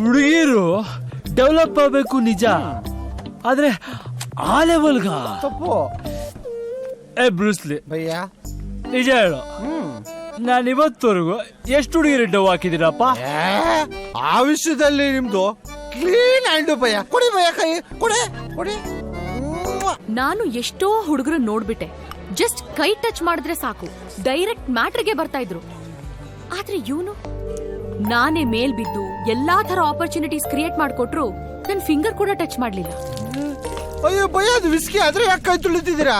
ಹುಡುಗಿರು ಡೆವಲಪ್ ಆಗಬೇಕು ನಿಜ. ಆದ್ರೆ ಆ ಲೆವೆಲ್ಗ ತಪ್ಪು. ಏ ಬ್ರೂಸ್ಲಿ ಭಯ್ಯ. ನಿಜ ಹೇಳು. ಹ್ಮ್. ನಾನು ಇವತ್ತವರೆಗೂ ಎಷ್ಟು ಹುಡುಗಿರು ಡವ್ ಹಾಕಿದಿರಪ್ಪ ಆ ವಿಷಯದಲ್ಲಿ ನಿಮ್ದು ಕ್ಲೀನ್ ಹ್ಯಾಂಡ್ ಭಯ. ಕೊಡಿ ಭಯ ಕೈ ಕೊಡಿ ಕೊಡಿ. ನಾನು ಎಷ್ಟೋ ಹುಡುಗರು ನೋಡ್ಬಿಟ್ಟೆ. ಜಸ್ಟ್ ಕೈ ಟಚ್ ಮಾಡಿದ್ರೆ ಸಾಕು. ಡೈರೆಕ್ಟ್ ಮ್ಯಾಟ್ರಿಗೆ ಬರ್ತಾ ಇದ್ರು. ಆದ್ರೆ ಇವನು? ನಾನೇ ಮೇಲ್ ಬಿದ್ದು ಎಲ್ಲಾ ತರ ಆಪರ್ಚುನಿಟೀಸ್ ಕ್ರಿಯೇಟ್ ಮಾಡ್ಕೊಟ್ರು ನನ್ ಫಿಂಗರ್ ಕೂಡ ಟಚ್ ಮಾಡ್ಲಿಲ್ಲ. ಅಯ್ಯೋ ಭಯ ಅದು ವಿಸ್ಕಿ ಆದ್ರೆ ಯಾಕೆ ಕೈ ತುಳಿತಿದ್ದೀರಾ?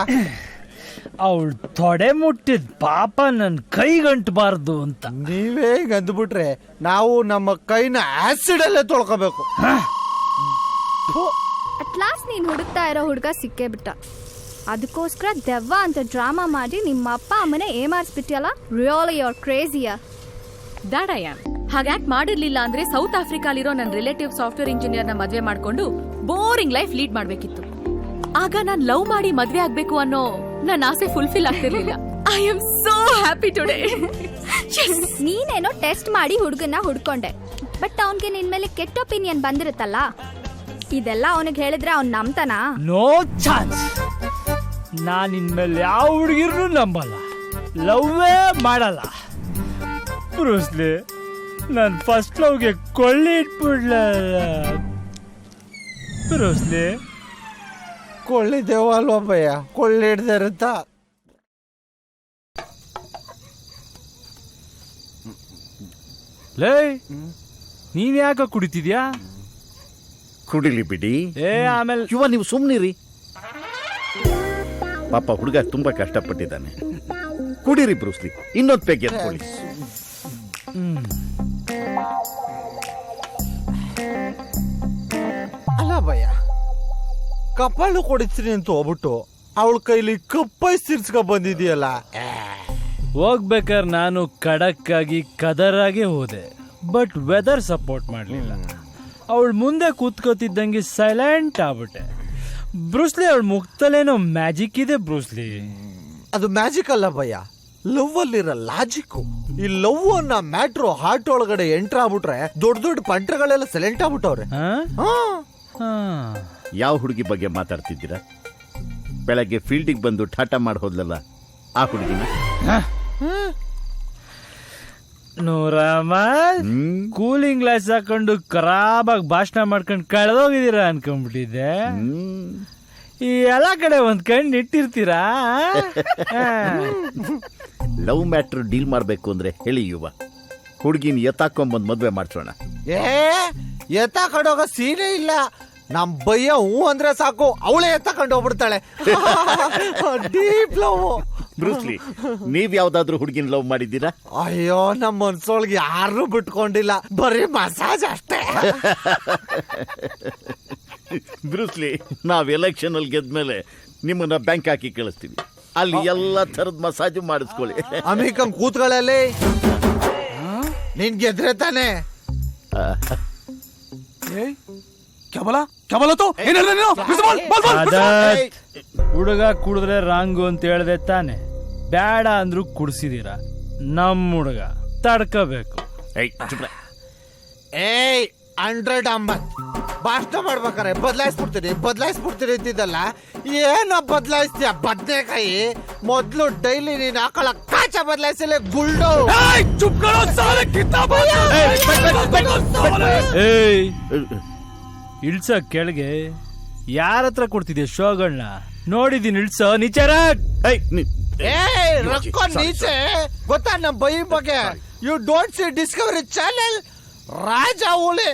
ಅವಳು ತೊಡೆ ಮುಟ್ಟಿದ ಪಾಪ ನನ್ನ ಕೈಗಂಟಬಾರ್ದು ಅಂತ. ನೀವೇ ಗಂದ್ಬಿಟ್ರೆ ಅಂದ್ಬಿಟ್ರೆ ನಾವು ನಮ್ಮ ಕೈನ ಆಸಿಡ್ ಅಲ್ಲೇ ತೊಳ್ಕೋಬೇಕು. ಅಟ್ ಲಾಸ್ಟ್ ನೀನ್ ಹುಡುಕ್ತಾ ಇರೋ ಹುಡುಗ ಸಿಕ್ಕೇ ಬಿಟ್ಟ. ಅದಕ್ಕೋಸ್ಕರ ದೆವ್ವ ಅಂತ ಡ್ರಾಮಾ ಮಾಡಿ ನಿಮ್ಮ ಅಪ್ಪ ಅಮ್ಮನೆ ಏಮಾರಿಸ್ಬಿಟ್ಟಿಯಲ್ಲ ರಿಯಲಿ ಯೋರ್ ಕ್ರೇಜಿಯ ದಾಟ್ ಐ ಆಮ್ ಹಾಗ್ಯಾಕ್ ಮಾಡಿರ್ಲಿಲ್ಲ ಅಂದ್ರೆ ಸೌತ್ ಆಫ್ರಿಕಾಲಿರೋ ನನ್ನ ರಿಲೇಟಿವ್ ಸಾಫ್ಟ್ವೇರ್ ಇಂಜಿನಿಯರ್ನ ಮದ್ವೆ ಮಾಡ್ಕೊಂಡು ಬೋರಿಂಗ್ ಲೈಫ್ ಲೀಡ್ ಮಾಡ್ಬೇಕಿತ್ತು. ಆಗ ನಾನ್ ಲವ್ ಮಾಡಿ ಮದ್ವೆ ಆಗ್ಬೇಕು ಅನ್ನೋ ನನ್ನ ಆಸೆ ಫುಲ್ಫಿಲ್ ಆಗ್ತಿರ್ಲಿಲ್ಲ. I am so happy today ನೀನೇನೋ ಟೆಸ್ಟ್ ಮಾಡಿ ಹುಡುಗನ್ನ ಹುಡ್ಕೊಂಡೆ. ಬಟ್ ಅವನ್ಗೆ ನಿನ್ ಮೇಲೆ ಕೆಟ್ಟ ಒಪಿನಿಯನ್ ಬಂದಿರುತ್ತಲ್ಲ? ಇದೆಲ್ಲ ಅವನಿಗೆ ಹೇಳಿದ್ರೆ ಅವ್ನ್ ನಂಬ್ತಾನ? ನೋ ಚಾನ್ಸ್ ನಾನು ಇನ್ಮೇಲೆ ಯಾವ ಹುಡುಗಿರ್ನು ನಂಬಲ್ಲ. ಲವ್ವೇ ಮಾಡಲ್ಲ. ಬ್ರೂಸ್ಲಿ. ನಾನು ಫಸ್ಟ್ ಲವ್ಗೆ ಕೊಳ್ಳಿ ಇಟ್ಬಿಡ್ಲ? ಬ್ರೂಸ್ಲಿ. ಕೊಳ್ಳಿ ದೇವ ಅಲ್ವಾ ಭಯ್ಯ? ಕೊಳ್ಳಿ ಹಿಡ್ದೆ ಇರುತ್ತಾ. ಲೇ ನೀನ್ ಯಾಕ ಕುಡಿತಿದ್ಯಾ? ಕುಡಿಲಿ ಬಿಡಿ. ಏ ಆಮೇಲೆ ಯುವ ನೀವು ಸುಮ್ಮನಿರಿ ಪಾಪ ಹುಡುಗ ತುಂಬಾ ಕಷ್ಟಪಟ್ಟಿದ್ದಾನೆ. ಕುಡಿರಿ ಬ್ರೂಸ್ಲಿ ಇನ್ನೊಂದು ಪೆಗ್ ಎತ್ಕೊಳ್ಳಿ. ಅಲ್ಲ ಭಯ ಕಪಾಳು ಕೊಡಿಸ್ತೀನಿ ಅಂತ ಹೋಗ್ಬಿಟ್ಟು ಅವಳ ಕೈಲಿ ಕಪ್ಪೈ ಸಿರ್ಸ್ಕ ಬಂದಿದೆಯಲ್ಲ. ಹೋಗ್ಬೇಕಾದ್ರೆ ನಾನು ಖಡಕ್ ಆಗಿ ಕದರಾಗಿ ಹೋದೆ ಬಟ್ ವೆದರ್ ಸಪೋರ್ಟ್ ಮಾಡಲಿಲ್ಲ. ಅವಳು ಮುಂದೆ ಕೂತ್ಕೋತಿದ್ದಂಗೆ ಸೈಲೆಂಟ್ ಆಗ್ಬಿಟ್ಟೆ. ಬ್ರೂಸ್ಲಿ ಅವಳ ಮುಕ್ತಲೇನೋ ಮ್ಯಾಜಿಕ್ ಇದೆ ಬ್ರೂಸ್ಲಿ. ಅದು ಮ್ಯಾಜಿಕ್ ಅಲ್ಲ ಭಯ್ಯ ಲವ್ ಅಲ್ಲಿರೋ ಲಾಜಿಕ್ ಈ ಲವ್ ಅನ್ನ ಮ್ಯಾಟ್ರು ಹಾರ್ಟ್ ಒಳಗಡೆ ಎಂಟ್ರ್ ಆಗ್ಬಿಟ್ರೆ ದೊಡ್ಡ ದೊಡ್ಡ ಪಂಟ್ರಗಳೆಲ್ಲ ಸೆಲೆಂಟ್ ಆಗ್ಬಿಟ್ಟವ್ರೆ. ಹಾ? ಹಾ. ಹಾ. ಯಾವ ಹುಡುಗಿ ಬಗ್ಗೆ ಮಾತಾಡ್ತಿದ್ದೀರಾ? ಬೆಳಗ್ಗೆ ಫೀಲ್ಡಿಗೆ ಬಂದು ಠಾಟ ಮಾಡಿ ಹೋದ್ಲಲ್ಲ ಆ ಹುಡುಗಿನ? ಕೂಲಿಂಗ್ ಗ್ಲಾಸ್ ಹಾಕೊಂಡು ಖರಾಬಾಗಿ ಭಾಷಣ ಮಾಡ್ಕೊಂಡು ಕಳೆದೋಗಿದ್ದೀರಾ ಅನ್ಕೊಂಡ್ಬಿಟ್ಟಿದ್ದೆ. ಹ್ಮ್. ಈ ಎಲ್ಲ ಕಡೆ ಒಂದ್ ಕಣ್ಣು ಇಟ್ಟಿರ್ತೀರಾ? ಹಾ. ಲವ್ ಮ್ಯಾಟ್ರ್ ಡೀಲ್ ಮಾಡಬೇಕು ಅಂದ್ರೆ ಹೇಳಿ ಯುವ. ಹುಡುಗಿನ ಎತ್ತಾಕೊಂಬಂದು ಮದುವೆ ಮಾಡ್ಸೋಣ. ಏ ಎತ್ತ ಕಡೋಗ ಸೀನೇ ಇಲ್ಲ. ನಮ್ ಬಯ್ಯ ಹೂ ಅಂದ್ರೆ ಸಾಕು ಅವಳೇ ಎತ್ತಕೊಂಡು ಹೋಗ್ಬಿಡ್ತಾಳೆ ಡೀಪ್ ಲವ್ ಬ್ರೂಸ್ಲಿ ನೀವ್ ಯಾವ್ದಾದ್ರು ಹುಡುಗಿನ ಲವ್ ಮಾಡಿದ್ದೀರಾ? ಅಯ್ಯೋ ನಮ್ಮ ಮನ್ಸೊಳಗೆ ಯಾರು ಬಿಟ್ಕೊಂಡಿಲ್ಲ. ಬರೀ ಮಸಾಜ್ ಅಷ್ಟೇ. ಬ್ರೂಸ್ಲಿ ನಾವ್ ಎಲೆಕ್ಷನ್ ಅಲ್ಲಿ ಗೆದ್ಮೇಲೆ ನಿಮ್ಮನ್ನ ಬ್ಯಾಂಕ್ ಹಾಕಿ ಕಳಿಸ್ತೀವಿ. ಅಲ್ಲಿ ಎಲ್ಲ ತರದ್ ಮಸಾಜ್ ಮಾಡಿಸ್ಕೊಳ್ಳಿ. ಅಮಿಕಂ ಕೂತ್ಗಳಲ್ಲಿ? ನಿನ್ ಗೆದ್ರೆ ತಾನೆ. ಹುಡುಗ ಕುಡಿದ್ರೆ ರಾಂಗು ಅಂತ ಹೇಳ್ದೆ ತಾನೆ. ಬೇಡ ಅಂದ್ರು ಕುಡ್ಸಿದೀರ. ನಮ್ ಹುಡುಗ ತಡ್ಕೋಬೇಕು. ಏಯ್, ಹಂಡ್ರೆಡ್ ಅಂಬತ್. ಭಾಷಣ ಮಾಡ್ಬೇಕಾರೆ ಬದಲಾಯಿಸ್ಬಿಡ್ತೀನಿ ಬದಲಾಯಿಸ್ಬಿಡ್ತೀನಿ ಅಂತಿದ್ದಲ್ಲ ಏನೋ ಬದಲಾಯಿಸ್ತೀಯ ಬದ್ನೆಕಾಯಿ ಮೊದ್ಲು ಡೈಲಿ ನೀನು ಹಾಕೊಳ್ಳೋ ಕಾಚ ಬದಲಾಯಿಸಲೇ ಗುಲ್ಡು ಏಯ್ ಇಳ್ಸ ಕೆಳಗೆ ಯಾರ ಹತ್ರ ಕೊಡ್ತಿದ್ಯಾ ಶೋಗಳನ್ನ ನೋಡಿದೀನಿ ಇಳ್ಸ ನಿಚಾರ ಏಯ್, ನೀ- ರೊಕ್ಕ ನೀಚೆ ಗೊತ್ತಾ ನಮ್ಮ ಬೈ ಬಗ್ಗೆ you don't see Discovery channel ರಾಜ ಹುಲಿ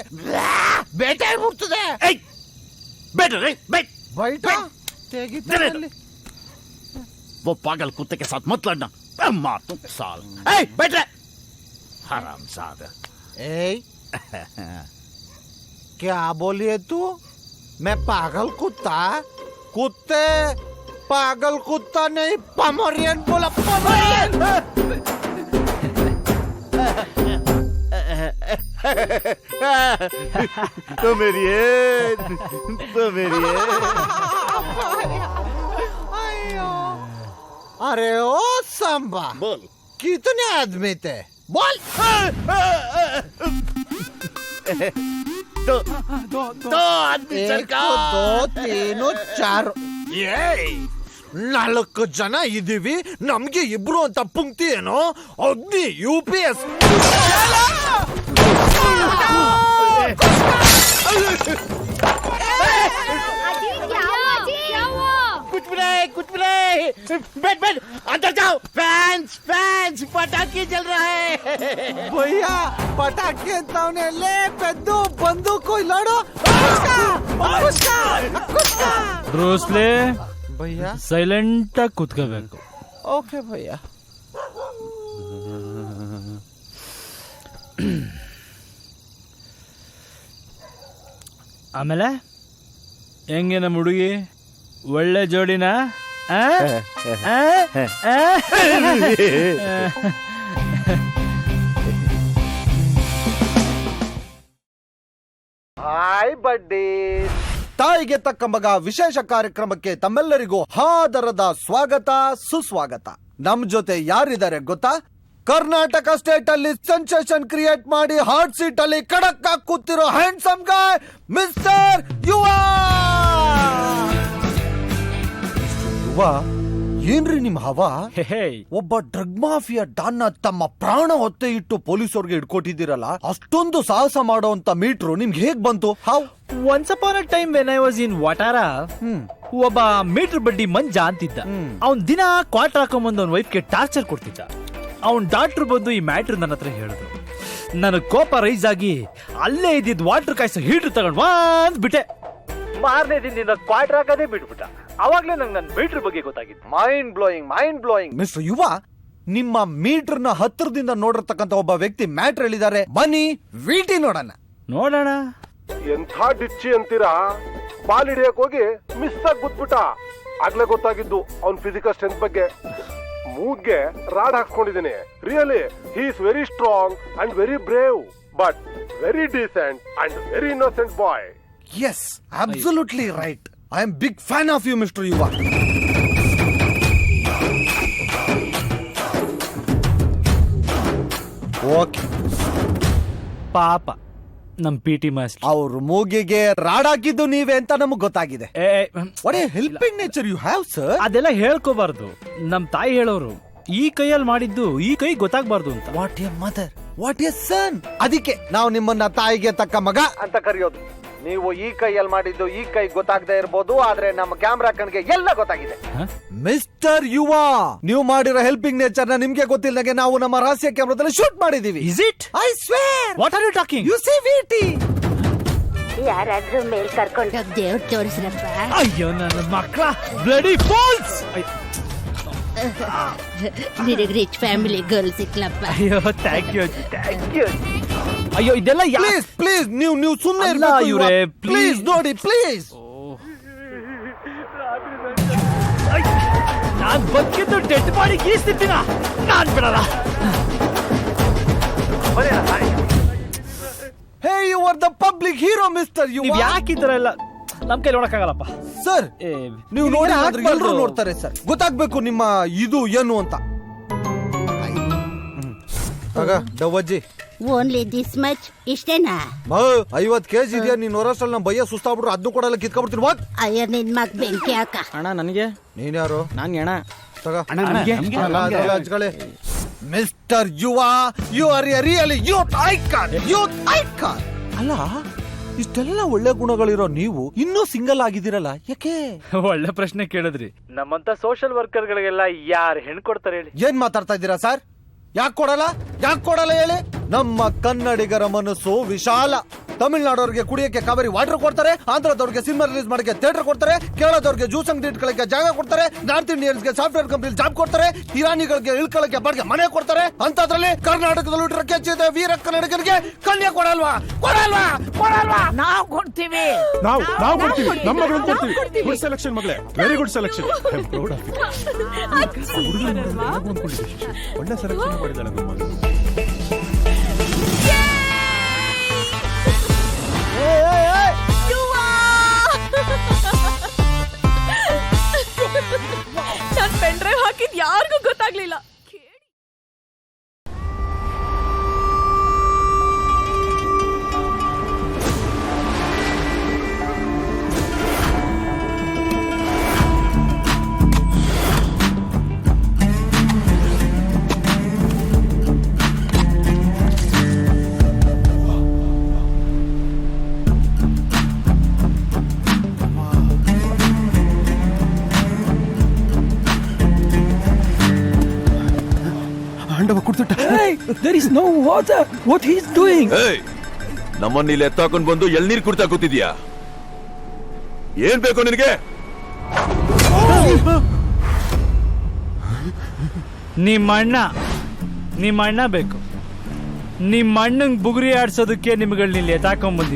ಬೇಟೆ ಆಗ್ಬಿಡ್ತದೆ ಏಯ್, ಬೇಡ ರೇ, ಬೇಡ. ಬೈಟ ತೆಗಿತಾರಲ್ಲಿ वो पागल कुत्ते के साथ मत लड़ना अम्मा तुम साल ए बैठ रहे हराम सादा ए क्या बोली है तू मैं पागल कुत्ता कुत्ते पागल कुत्ता नहीं पमोरियन बोला पमोरियन तो मेरी है तो मेरी है अयो अरे ओ सांबा बोल कितने आदमी थे बोल दो दो आदमी ಏಕ್ सरकार ದೋ, ತೀನು, ಚಾರು ಏಯ್ ನಾಲ್ಕು ಜನ ಇದೀವಿ ನಮ್ಗೆ ಇಬ್ರು ಅಂತ ಪುಂಕ್ತಿ ಏನೋ ಅಗ್ನಿ ಯು ಪಿ ಎಸ್ कुछ भी नहीं कुछ भी नहीं बैठ बैठ अंदर जाओ फैंस फैंस पटाखे चल रहा है ಭಯ್ಯ ಪಟಾಕಿ ಅಂತವನೆ ಲೇ ಪೆದ್ದು ಬಂದೂಕು ಇಲ್ಲಾಡು ಬ್ರೂಸ್ಲೆ ಭಯ್ಯ ಸೈಲೆಂಟ್ ಆಗಿ ಕುತ್ಕೋಬೇಕು ಓಕೆ ಭಯ್ಯ ಆಮೇಲೆ ಹೆಂಗೆ ನಮ್ಮ ಹುಡುಗಿ ಒಳ್ಳೆ ಜೋಡಿನ ಆ? ಆ? ಆ? ಹಾಯ್ ಬಡ್ಡಿ ತಾಯಿಗೆ ತಕ್ಕ ಮಗ ವಿಶೇಷ ಕಾರ್ಯಕ್ರಮಕ್ಕೆ ತಮ್ಮೆಲ್ಲರಿಗೂ ಹಾದರದ ಸ್ವಾಗತ ಸುಸ್ವಾಗತ ನಮ್ ಜೊತೆ ಯಾರಿದ್ದಾರೆ ಗೊತ್ತಾ ಕರ್ನಾಟಕ ಸ್ಟೇಟ್ ಅಲ್ಲಿ ಸೆನ್ಸೇಷನ್ ಕ್ರಿಯೇಟ್ ಮಾಡಿ ಹಾಟ್ ಸೀಟ್ ಅಲ್ಲಿ ಕಡಕ್ ಆಗಿ ಕೂತಿರೋ ಹ್ಯಾಂಡ್ಸಮ್ ಗಾಯ್ ಮಿಸ್ಟರ್ ಯುವ! ಯುವ ಏನ್ರಿ ನಿಮ್ ಹವಾ. ಒಬ್ಬ ಡ್ರಗ್ ಮಾಫಿಯಾ ಡಾನ್ನ ತಮ್ಮ ಪ್ರಾಣ ಹೊತ್ತೆ ಇಟ್ಟು ಪೊಲೀಸರಿಗೆ ಇಟ್ಕೊಟ್ಟಿದ್ದೀರಲ್ಲ ಅಷ್ಟೊಂದು ಸಾಹಸ ಮಾಡೋಂತ ಮೀಟ್ರು ನಿಮ್ಗೆ ಹೇಗ್ ಬಂತು? How. Once upon a time when I was in ವಾಟಾರ ಒಬ್ಬ ಮೀಟರ್ ಬಡ್ಡಿ ಮಂಜ ಅಂತಿದ್ದ. ಅವನ್ ದಿನ ಕ್ವಾರ್ಟರ್ ಹಾಕೊಂಬಂದು ಅವನ ವೈಫ್ಗೆ ಟಾರ್ಚರ್ ಕೊಡ್ತಿದ್ದ. ಅವನ್ ಡಾಕ್ಟರ್ ಬಂದು ಈ ಮ್ಯಾಟ್ರ್ ನನ್ನ ಹತ್ರ ಹೇಳಿದ್ರು. ನನಗೆ ಕೋಪ ರೈಸ್ ಆಗಿ ಅಲ್ಲೇ ಇದ್ದಿದ್ ವಾಟರ್ ಕಾಯಿಸೋ ಹೀಟ್ರ್ ತಗೊಂಡ್ ಒಂದ್ ಬಿಟ್ಟೆ. ಮಾರನೇ ದಿನದಿಂದ ಕ್ವಾರ್ಟರ್ ಹಾಕೋದೇ ಬಿಟ್ಬಿಟ್ಟ. ಅವಾಗ್ಲೇ ನಂಗೆ ನನ್ನ ಮೀಟರ್ ಬಗ್ಗೆ ಗೊತ್ತಾಗಿತ್ತು. Mind blowing mind blowing mister Yuva ನಿಮ್ಮ ಮೀಟರ್ನ ಹತ್ತಿರದಿಂದ ನೋಡಿರ್ತಕ್ಕಂತ ಒಬ್ಬ ವ್ಯಕ್ತಿ ಮ್ಯಾಟ್ರ್ ಹೇಳಿದ್ದಾರೆ. ಬನ್ನಿ ವಿಟಿ ನೋಡೋಣ. ನೋಡೋಣ. ಎಂಥ ಡಿಚ್ಚಿ ಅಂತೀರಾ? ಬಾಲ್ ಹಿಡಿಯಕ್ ಹೋಗಿ ಮಿಸ್ ಆಗಿ ಗುದ್ಬಿಟ್ಟ ಆಗ್ಲೇ ಗೊತ್ತಾಗಿದ್ದು ಅವ್ನ್ ಫಿಸಿಕಲ್ ಸ್ಟ್ರೆಂತ್ ಬಗ್ಗೆ. ಮೂಗ್ಗೆ rod ಹಾಕ್ಸ್ಕೊಂಡಿದ್ದೀನಿ really he is very strong and very brave but very decent and very innocent boy yes absolutely right I am big fan of you mister Yuva okay ಪಾಪ ನಮ್ P T master. ಅವ್ರ ಮೂಗಿಗೆ rod ಹಾಕಿದ್ದು ನೀವೇ ಅಂತ ನಮಗ್ ಗೊತ್ತಾಗಿದೆ. What a helping nature you have sir ಅದೆಲ್ಲ ಹೇಳ್ಕೋಬಾರ್ದು. ನಮ್ ತಾಯಿ ಹೇಳೋರು ಈ ಕೈಯಲ್ಲಿ ಮಾಡಿದ್ದು ಈ ಕೈ ಗೊತ್ತಾಗ್ಬಾರ್ದು ಅಂತ. What a mother what a son ಅದಕ್ಕೆ ನಾವು ನಿಮ್ಮನ್ನ ತಾಯಿಗೆ ತಕ್ಕ ಮಗ ಅಂತ ಕರೆಯೋದು. ನೀವು ಈ ಕೈಯಲ್ಲಿ ಮಾಡಿದ್ದು ಈ ಕೈ ಗೊತ್ತಾಗದೆ ಇರಬಹುದು ಆದ್ರೆ ನಮ್ಮ ಕ್ಯಾಮ್ರಾ ಕಣ್ಗೆ ಎಲ್ಲ ಗೊತ್ತಾಗಿದೆ? ಮಿಸ್ಟರ್ ಯುವ ನೀವು ಮಾಡಿರೋ ಹೆಲ್ಪಿಂಗ್ ನೇಚರ್ನ ನಿಮ್ಗೆ ಗೊತ್ತಿಲ್ಲದಂಗೆ ನಾವು ನಮ್ಮ ರಹಸ್ಯ ಕ್ಯಾಮ್ರಾದಲ್ಲಿ ಶೂಟ್ ಮಾಡಿದೀವಿ is it I swear what are you talking you see VT ಯಾರಾದ್ರೂ ಮೇಲ್ ಕರ್ಕೊಂಡು ದೇವ್ರು ತೋರಿಸ್ರಪ್ಪ ಅಯ್ಯೋ ನನ್ನ ಮಕ್ಕಳ ಬ್ಲಡಿ ಫಾಲ್ಸ್ ನಿನಗ್ ರಿಚ್ ಫ್ಯಾಮಿಲಿ ಗರ್ಲ್ ಸಿಕ್ಲಪ್ಪ ಅಯ್ಯೋ ಥ್ಯಾಂಕ್ ಯು ಥ್ಯಾಂಕ್ ಯು ಅಯ್ಯೋ ಇದೆಲ್ಲ ಪ್ಲೀಸ್ ಪ್ಲೀಸ್ ನೀವು ನೀವು ಸುಮ್ಮನೆ ಇವ್ರೇ, ಪ್ಲೀಸ್ please. ನೋಡಿ ಪ್ಲೀಸ್ ನಾನ್ ಬದುಕಿದ್ದು ಡೆಡ್ ಬಾಡಿ ಗೀಸ್ತಿದ್ದೀನ ನಾನ್ ಬಿಡಲ್ಲ. Hey you are the public hero mister you ಯಾಕೆ ಈ ತರ ಎಲ್ಲ ನಮ್ ಕೈ ನೋಡಕ್ಕಾಗಲ್ಲಪ್ಪ ಸರ್ ಏ, ನೀವು ನೋಡಿ ಎಲ್ಲರೂ ನೋಡ್ತಾರೆ ಸರ್. ಗೊತ್ತಾಗ್ಬೇಕು ನಿಮ್ಮ ಇದು ಏನು ಅಂತ. ಆಗ ಡವ್ವಜ್ಜಿ. ಓನ್ಲಿ ದಿಸ್ ಮಚ್ ಇಷ್ಟೇನಾ? ಐವತ್ ಕೆಜಿ ಇದೆಯಾ? ನೀನ್ ಹೊರಸಲ್ ನಮ್ಮ ಬಯ್ಯ ಸುಸ್ತಾಗ್ಬಿಟ್ರು ಕೂಡ ಕೊಡಲ್ಲ ಕಿತ್ಕೊಬಿಡ್ತೀನಿ. ವಾಕ್ ಅಯ್ಯ ನಿನ್ ಮಗ್ ಬೆಂಕಿ ಹಾಕ. ಅಣ್ಣ ನನಗೆ? ನೀನ್ ಯಾರು? ನಾನು ಎಣ ತಗ. ಹಂಚ್ಕೊಳ್ಳಿ. ಮಿಸ್ಟರ್ ಯುವ you are a really youth icon youth icon ಅಲ್ಲ ಇಷ್ಟೆಲ್ಲ ಒಳ್ಳೆ ಗುಣಗಳಿರೋ ನೀವು ಇನ್ನೂ ಸಿಂಗಲ್ ಆಗಿದ್ದೀರಲ್ಲ ಯಾಕೆ? ಒಳ್ಳೆ ಪ್ರಶ್ನೆ ಕೇಳಿದ್ರಿ. ನಮ್ಮಂತ ಸೋಷಿಯಲ್ ವರ್ಕರ್ ಗಳಿಗೆಲ್ಲ ಯಾರು ಹೆಣ್ ಕೊಡ್ತಾರೆ ಹೇಳಿ? ಏನ್ ಮಾತಾಡ್ತಾ ಇದ್ದೀರಾ ಸರ್? ಯಾಕೆ ಕೊಡಲ್ಲ? ಯಾಕೆ ಕೊಡಲ್ಲ ಹೇಳಿ? ನಮ್ಮ ಕನ್ನಡಿಗರ ಮನಸ್ಸು ವಿಶಾಲ. ತಮಿಳ್ನಾಡೋರ್ಗೆ ಕುಡಿಯಕ್ಕೆ ಕಾವೇರಿ ವಾಟರ್ ಕೊಡ್ತಾರೆ ಆಂಧ್ರದವ್ರಿಗೆ ಸಿನಿಮಾ ರಿಲೀಸ್ ಮಾಡಕ್ಕೆ ಥಿಯೇಟರ್ ಕೊಡ್ತಾರೆ ಕೇರಳದವ್ರಿಗೆ ಜ್ಯೂಸ್ ಅಂಗಡಿ ಇಟ್ಕೊಳ್ಳಕ್ಕೆ ಜಾಗ ಕೊಡ್ತಾರೆ ನಾರ್ತ್ ಇಂಡಿಯನ್ಸ್ಗೆ ಸಾಫ್ಟ್ವೇರ್ ಕಂಪನಿ ಜಾಬ್ ಕೊಡ್ತಾರೆ ಇರಾನಿಗಳಿಗೆ ಇಳ್ಕೊಳ್ಳಕ್ಕೆ ಬಾಡಿಗೆ ಮನೆ ಕೊಡ್ತಾರೆ. ಅಂತದ್ರಲ್ಲಿ ಕರ್ನಾಟಕದಲ್ಲಿ ಹೆಚ್ಚಿದೆ ವೀರ ಕನ್ನಡಿಗರಿಗೆ ಕನ್ಯ ಕೊಡಲ್ವಾ? ಕೊಡಲ್ವಾ? ಕೊಡಲ್ವಾ? ನಾವು ಕೊಡ್ತೀವಿ. ನಾವು ನಾವು ಕೊಡ್ತೀವಿ. ನಮ್ಮ ಮಗಳು ಕೊಡ್ತೀವಿ. ಗುಡ್ ಸೆಲೆಕ್ಷನ್ ಮಗಳೇ. Very good selection proud of ಒಳ್ಳೆ ಸೆಲೆಕ್ಷನ್ ಮಾಡಿದಳು ನಮ್ಮ ಮಗಳು. ನನ್ there no no water. What is doing? ಏಯ್ ನಮ್ಮನ್ನ ಇಲ್ಲಿ ಎತ್ತಾಕೊಂಡ್ ಬಂದು ಎಳ್ನೀರ್ ಕುಡ್ತಾ ಕೂತಿದ್ಯಾ? ಏನ್ ಬೇಕು ನಿನಗೆ? ನಿಮ್ಮ ಅಣ್ಣ ನಿಮ್ಮ ಅಣ್ಣ ಬೇಕು. ನಿಮ್ಮ ಅಣ್ಣಂಗ್ ಬುಗುರಿ ಆಡ್ಸೋದಕ್ಕೆ ನಿಮ್ಗಳ್ ಇಲ್ಲಿ ಎತ್ತಾಕೊಂಡ್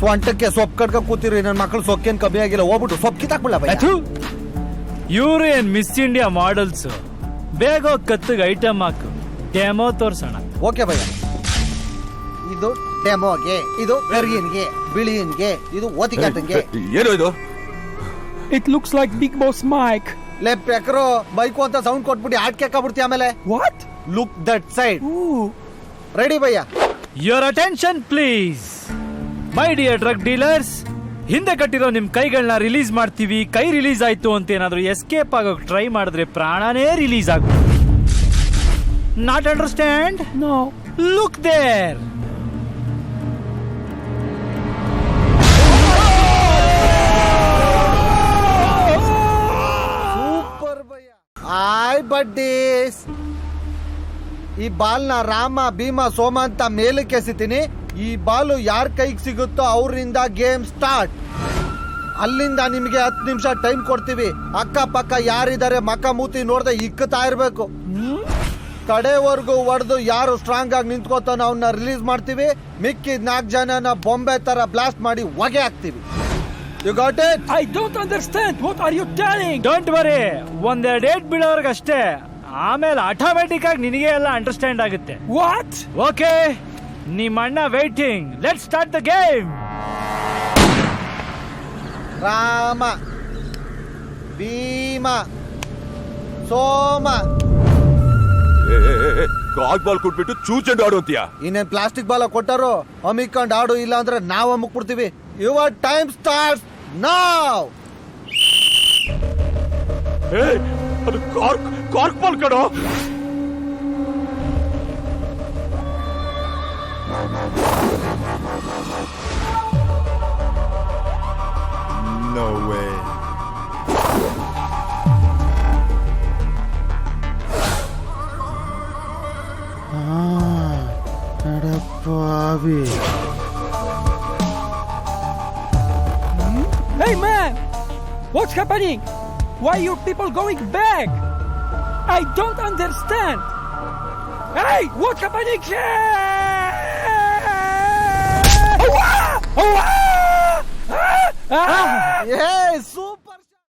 ಸ್ವಂಟಕ್ಕೆ ಸೊಪ್ಪು ಕಡ್ಕ ಕೂತಿರಿ ನನ್ನ ಮಕ್ಳು ಸೊಕ್ಕೇನ್ ಕಮ್ಮಿ ಆಗಿಲ್ಲ. ಹೋಗ್ಬಿಟ್ಟು ಸೊಪ್ಪು ಕಿತ್ತಾಕ್ಬಿಡ ಇವ್ರು ಏನ್ ಮಿಸ್ ಇಂಡಿಯಾ ಮಾಡಲ್ಸ್ ಬೇಗ ಹೋಗ್ ಕತ್ತಿಗೆ ಐಟಮ್ ಹಾಕು. ಡೆಮೋ ತೋರ್ಸೋಣ. ಓಕೆ ಭಯ. ಇದು ಡೆಮೋಗೆ ಇದು ಕರಿಯನ್ಗೆ ಬಿಳಿಯನ್ಗೆ ಇದು ಓತಿಕಾಟನ್ಗೆ ಏನು ಇದು? It looks like big Boss mic ಲೇ ಪೆಕ್ರೋ ಬೈಕು ಅಂತ ಸೌಂಡ್ ಕೊಟ್ಬಿಟ್ಟು ಆಟ್ಕೆ ಬಿಡ್ತೀಯ ಆಮೇಲೆ. What look that side Ooh. Ready bhaiya your attention please my dear drug dealers ಹಿಂದೆ ಕಟ್ಟಿರೋ ನಿಮ್ ಕೈಗಳನ್ನ ರಿಲೀಸ್ ಮಾಡ್ತೀವಿ ಕೈ ರಿಲೀಸ್ ಆಯ್ತು ಅಂತ ಏನಾದ್ರೂ ಎಸ್ಕೇಪ್ ಆಗೋಕ್ ಟ್ರೈ ಮಾಡಿದ್ರೆ ಪ್ರಾಣನೇ ರಿಲೀಸ್ ಆಗುತ್ತೆ. Not understand no look there I buddies ಈ ಬಾಲ್ನ ರಾಮ ಭೀಮ ಸೋಮ ಅಂತ ಮೇಲಕ್ಕೆ ಎಸಿತೀನಿ ಈ ಬಾಲು ಯಾರ ಕೈಗೆ ಸಿಗುತ್ತೋ ಅವರಿಂದ ಗೇಮ್ ಸ್ಟಾರ್ಟ್. ಅಲ್ಲಿಂದ ನಿಮಗೆ ಹತ್ತು ನಿಮಿಷ ಟೈಮ್ ಕೊಡ್ತೀವಿ. ಅಕ್ಕಪಕ್ಕ ಯಾರಿದ್ದಾರೆ ಮಕ್ಕ ಮೂತಿ ನೋಡ್ದೆ ಇಕ್ಕತಾ ಇರಬೇಕು. ಕಡೆವರೆಗೂ ಹೊಡೆದು ಯಾರು ಸ್ಟ್ರಾಂಗ್ ಆಗಿ ನಿಂತ್ಕೋತಾನೋ ಅವನ್ನ ರಿಲೀಸ್ ಮಾಡ್ತೀವಿ. ಮಿಕ್ಕಿದ ನಾಲ್ಕು ಜನನ ಬೊಂಬೆ ತರ ಬ್ಲಾಸ್ಟ್ ಮಾಡಿ ಹೊಗೆ ಹಾಕ್ತೀವಿ. You got it I don't understand what are you telling? Don't worry ಒಂದೆರಡು ಡೇಟ್ ಬಿಡೋರ್ಗಷ್ಟೇ ಆಮೇಲೆ ಆಟೋಮೆಟಿಕ್ ಆಗಿ ನಿನಗೆ ಎಲ್ಲ ಅಂಡರ್ಸ್ಟ್ಯಾಂಡ್ ಆಗುತ್ತೆ. ವಾಟ್ ಓಕೆ ನಿಮ್ಮ ಅಣ್ಣ waiting let start the game Rama Bhima Soma. Cock ball ಕೊಟ್ಬಿಟ್ಟು ಚೂಚೆಂಡು ಆಡು ಅಂತೀಯಾ? ಇನ್ನೇನ್ ಪ್ಲಾಸ್ಟಿಕ್ ಬಾಲ ಕೊಟ್ಟರು ಅಮಿಕೊಂಡ್ ಆಡು ಇಲ್ಲ ಅಂದ್ರೆ ನಾವು ಅಮ್ಮಕ್ಬಿಡ್ತೀವಿ. ಯುವರ್ ಟೈಮ್ ಸ್ಟಾರ್ಟ್ ನಾವ್ ಅದು ಕಾರ್ಕ್ ಕಾರ್ಕ್ ಬಾಲ್ ಕಣೋ ah, Hey man! What's happening? Why are you people going back? I don't understand. Hey, what's happening here? Uá! Ah! Ah! ah! ah! Yes!